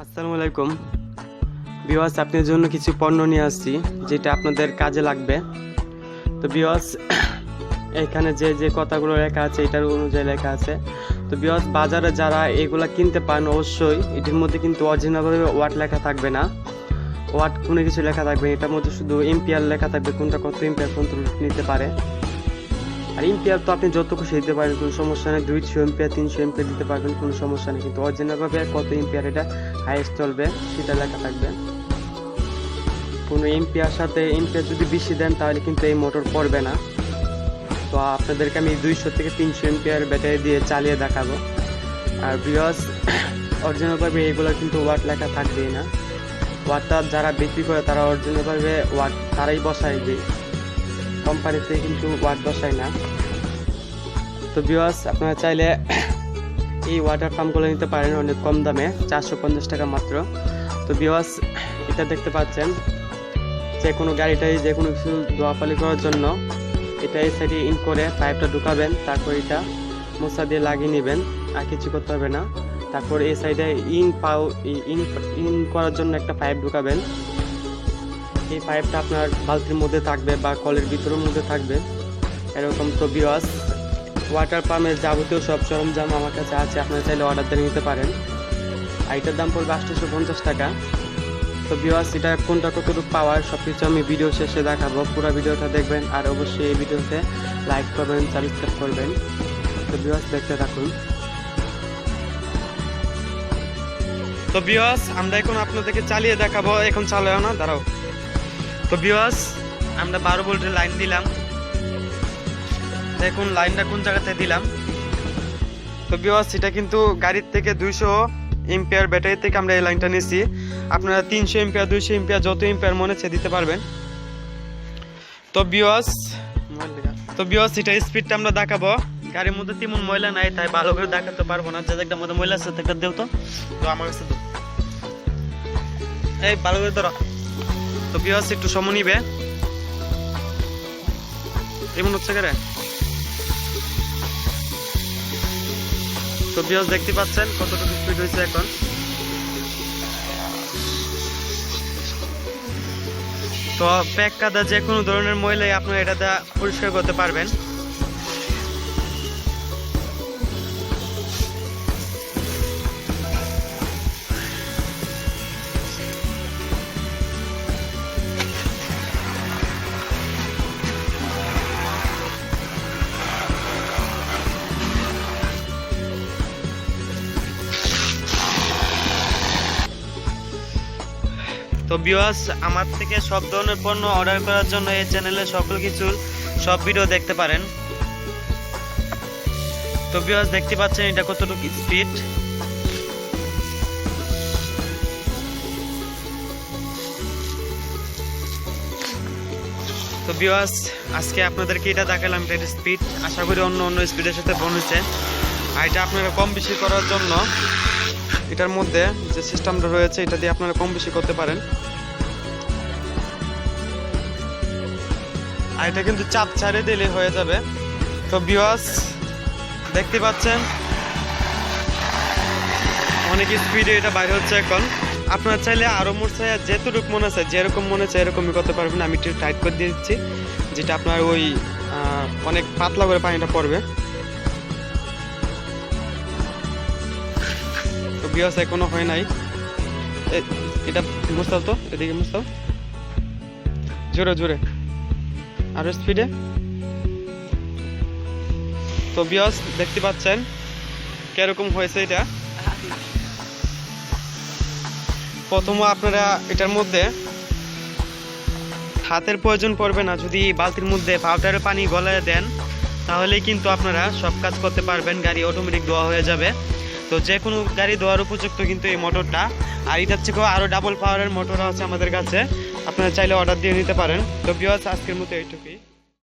আসসালামু আলাইকুম। বিওয়াস আপনার জন্য কিছু পণ্য নিয়ে আসছি, যেটা আপনাদের কাজে লাগবে। তো বিওয়াস এখানে যে যে কথাগুলো লেখা আছে, এটার অনুযায়ী লেখা আছে। তো বিওয়াস বাজারে যারা এগুলা কিনতে পান, অবশ্যই এটির মধ্যে কিন্তু অরিজিনালভাবে ওয়াট লেখা থাকবে না। ওয়াট কোনো কিছু লেখা থাকবে এটার মধ্যে শুধু এম্পিয়ার লেখা থাকবে, কোনটা কত এম্পিয়ার কোন নিতে পারে। আর এম্পিয়ার তো আপনি যত খুশি দিতে পারেন কোনো সমস্যা নেই। দুইশো এম্পিয়ার তিনশো এম্পিয়ার দিতে পারবেন, কোনো সমস্যা নেই। কিন্তু অরিজিনালভাবে কত এম্পিয়ার এটা হাইয়েস্ট চলবে, সেটা লেখা থাকবে। কোনো এম্পিয়ার সাথে এম্পিয়ার যদি বেশি দেন, তাহলে কিন্তু এই মোটর পড়বে না। তো আপনাদেরকে আমি দুইশো থেকে তিনশো এম্পিয়ার ব্যাটারি দিয়ে চালিয়ে দেখাবো। আর বিয়স অরিজিনালভাবে এগুলো কিন্তু ওয়াট লেখা থাকবেই না। ওয়াটটা যারা বিক্রি করে, তারা অরিজিনালভাবে ওয়াট তারাই বসায় দেয় কোম্পানিতে কিন্তু ওয়াট বসায় না। তো বিওয়াস আপনারা চাইলে এই ওয়াটার পাম্পগুলো নিতে পারেন, অনেক কম দামে, চারশো পঞ্চাশ টাকা মাত্র। তো বিওয়াস এটা দেখতে পাচ্ছেন, যে কোনো গাড়িটাই যে কোনো কিছু দোয়াপালি করার জন্য, এটা এই সাইডে ইন করে পাইপটা ঢুকাবেন, তারপর এটা মশা দিয়ে লাগিয়ে নেবেন, আর কিছু করতে হবে না। তারপর এই সাইডে ইন পাও ইন ইন করার জন্য একটা পাইপ ঢুকাবেন। এই পাইপটা আপনার বালতির মধ্যে থাকবে বা কলের ভিতরের মধ্যে থাকবে। এরকম তো বিওয়াস ওয়াটার পাম্পের যাবতীয় সব সরঞ্জাম আমার কাছে আছে, আপনারা চাইলে অর্ডার দিয়ে নিতে পারেন। আর এটার দাম পড়বে আটশোশো পঞ্চাশ টাকা। তো বিওয়াস এটা কোনটা কতটুকু পাওয়ার সব কিছু আমি ভিডিও শেষে দেখাবো। পুরো ভিডিওটা দেখবেন আর অবশ্যই এই ভিডিওতে লাইক করবেন সাবস্ক্রাইব করবেন। তো বিওয়াস দেখতে থাকুন। তো বিওয়াস আমরা এখন আপনাদেরকে চালিয়ে দেখাবো। এখন চালাও না, দাঁড়াও। তো বিওয়াস আমরা বারো ভোল্টের লাইন দিলাম। দেখুন লাইনটা কোন জায়গাতে দিলাম। তো বিওয়াস এটা কিন্তু গাড়ির থেকে দুইশো এম্পিয়ার ব্যাটারি থেকে আমরা এই লাইনটা নিয়েছি। আপনারা তিনশো এম্পিয়ার দুইশো এম্পিয়ার যত এম্পিয়ার মনে হচ্ছে দিতে পারবেন। তো বিওয়াস তো বিওয়াস এটা স্পিডটা আমরা দেখাবো। গাড়ির মধ্যে তেমন ময়লা নাই, তাই ভালো করে দেখাতে পারব না। যে একটা মধ্যে ময়লা আছে দেও তো। আমার কাছে এই, ভালো করে ধরো। তো বিওয়াস একটু সময় নিবে? এমন হচ্ছে কেরে? তো বিয়াস দেখতে পাচ্ছেন কতটুকু স্পিড হয়েছে এখন? তো প্যাক কাদা যে কোনো ধরনের মহিলাই আপনারা এটা দা পরিষ্কার করতে পারবেন। তো বিওয়াস আমার থেকে সব ধরনের পণ্য অর্ডার করার জন্য এই চ্যানেলে সকল কিছুর সব ভিডিও দেখতে পারেন। তো বিওয়াস দেখতে পাচ্ছেন এটা কতটুকু স্পিড তো বিওয়াস আজকে আপনাদেরকে এটা দেখালাম এটা স্পিড আশা করি অন্য অন্য স্পিডের সাথে বোন হচ্ছে আর এটা আপনারা কম বেশি করার জন্য এটার মধ্যে যে সিস্টেমটা রয়েছে, এটা দিয়ে আপনারা কম বেশি করতে পারেন। আর এটা কিন্তু চাপ ছাড়ে দিলে হয়ে যাবে। তো বিওয়াস দেখতে পাচ্ছেন? অনেক স্পিডে এটা বাইরে হচ্ছে এখন। আপনার চাইলে আরও মোটছে যেটুকু মনে আছে, যেরকম মনে হচ্ছে এরকমই করতে পারবেন। আমি একটু টাইট করে দিচ্ছি, যেটা আপনার ওই অনেক পাতলা করে পানিটা পড়বে। বিয়াস এখনও হয় নাই। এটা মুস্তাও তো, এদিকে মুস্তাও জোরে জোরে। আরও স্পিডে তো বিয়াস দেখতে পাচ্ছেন কীরকম হয়েছে এটা? প্রথম আপনারা এটার মধ্যে হাতের প্রয়োজন পড়বে না। যদি বালতির মধ্যে পাউডারের পানি গলায় দেন, তাহলেই কিন্তু আপনারা সব কাজ করতে পারবেন। গাড়ি অটোমেটিক ধোয়া হয়ে যাবে। তো যে কোনো গাড়ি দেওয়ার উপযুক্ত কিন্তু এই মোটরটা। আর এটার থেকেও আরও ডাবল পাওয়ারের মোটর আছে আমাদের কাছে। আপনারা চাইলে অর্ডার দিয়ে নিতে পারেন। তো বিয়াস আজকের মতো এইটুকুই।